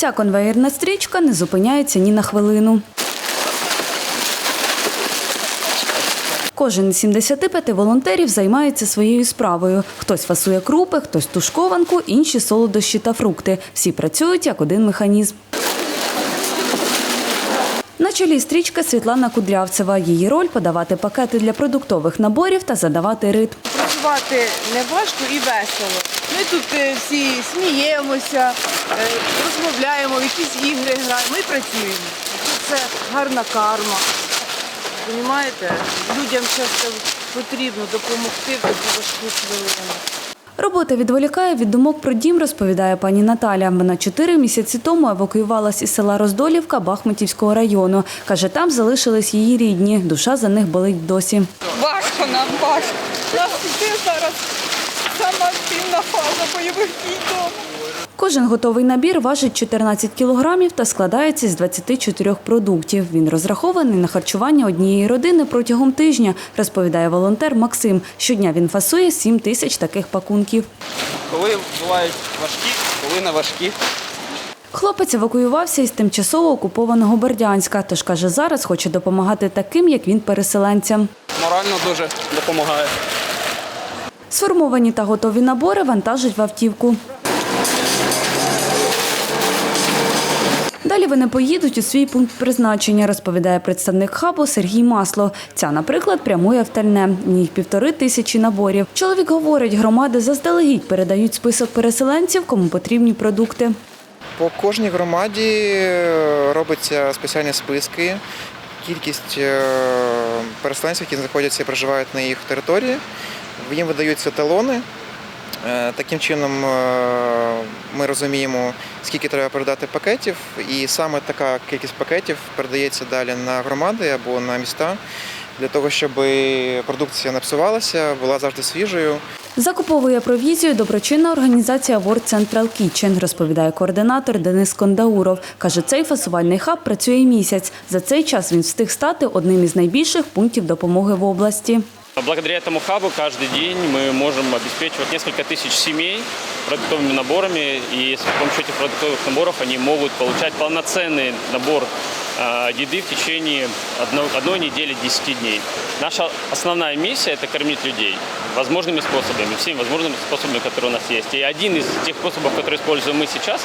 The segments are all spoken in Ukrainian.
Ця конвеєрна стрічка не зупиняється ні на хвилину. Кожен із 75 волонтерів займається своєю справою. Хтось фасує крупи, хтось тушкованку, інші солодощі та фрукти. Всі працюють як один механізм. На чолі стрічка Світлана Кудрявцева. Її роль подавати пакети для продуктових наборів та задавати ритм. Працювати не важко і весело. Ми тут е, всі сміємося, е, розмовляємо, в якісь ігри граємо. Ми працюємо. Це гарна карма. Понімаєте? Людям часто потрібно допомогти в таку важку хвилину. Робота відволікає від думок про дім, розповідає пані Наталя. Вона чотири місяці тому евакуювалась із села Роздолівка Бахмутівського району. Каже, там залишились її рідні. Душа за них болить досі. Важко нам важко. У зараз сама активна фаза бойових дій вдома. Кожен готовий набір важить 14 кілограмів та складається з 24 продуктів. Він розрахований на харчування однієї родини протягом тижня, розповідає волонтер Максим. Щодня він фасує 7 тисяч таких пакунків. Коли бувають важкі, коли не важкі. Хлопець евакуювався із тимчасово окупованого Бердянська, тож каже, зараз хоче допомагати таким, як він, переселенцям. Морально дуже допомагає. Сформовані та готові набори вантажать в автівку. Далі вони поїдуть у свій пункт призначення, розповідає представник хабу Сергій Масло. Ця, наприклад, прямує в Тальне. В ній півтори тисячі наборів. Чоловік говорить, громади заздалегідь передають список переселенців, кому потрібні продукти. По кожній громаді е, робляться спеціальні списки. Кількість е, переселенців, які знаходяться і проживають на їх території, їм видаються талони. Е, Таким чином е, ми розуміємо, скільки треба передати пакетів, і саме така кількість пакетів передається далі на громади або на міста для того, щоб продукція не псувалася, була завжди свіжою. Закуповує провізію доброчинна організація World Central Kitchen, розповідає координатор Денис Кондауров. Каже, цей фасувальний хаб працює місяць. За цей час він встиг стати одним із найбільших пунктів допомоги в області. Благодаря этому хабу каждый день мы можем обеспечивать несколько тысяч семей продуктовыми наборами, и с помощью этих продуктовых наборов они могут получать полноценный набор э, еды в течение одно- одной недели 10 дней. Наша основная миссия – это кормить людей возможными способами, всеми возможными способами, которые у нас есть. И один из тех способов, который используем мы сейчас,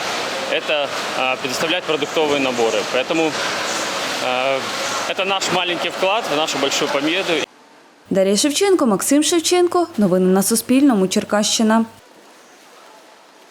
это э, предоставлять продуктовые наборы. Поэтому э, это наш маленький вклад в нашу большую победу. Дар'я Шевченко, Максим Шевченко. Новини на Суспільному. Черкащина.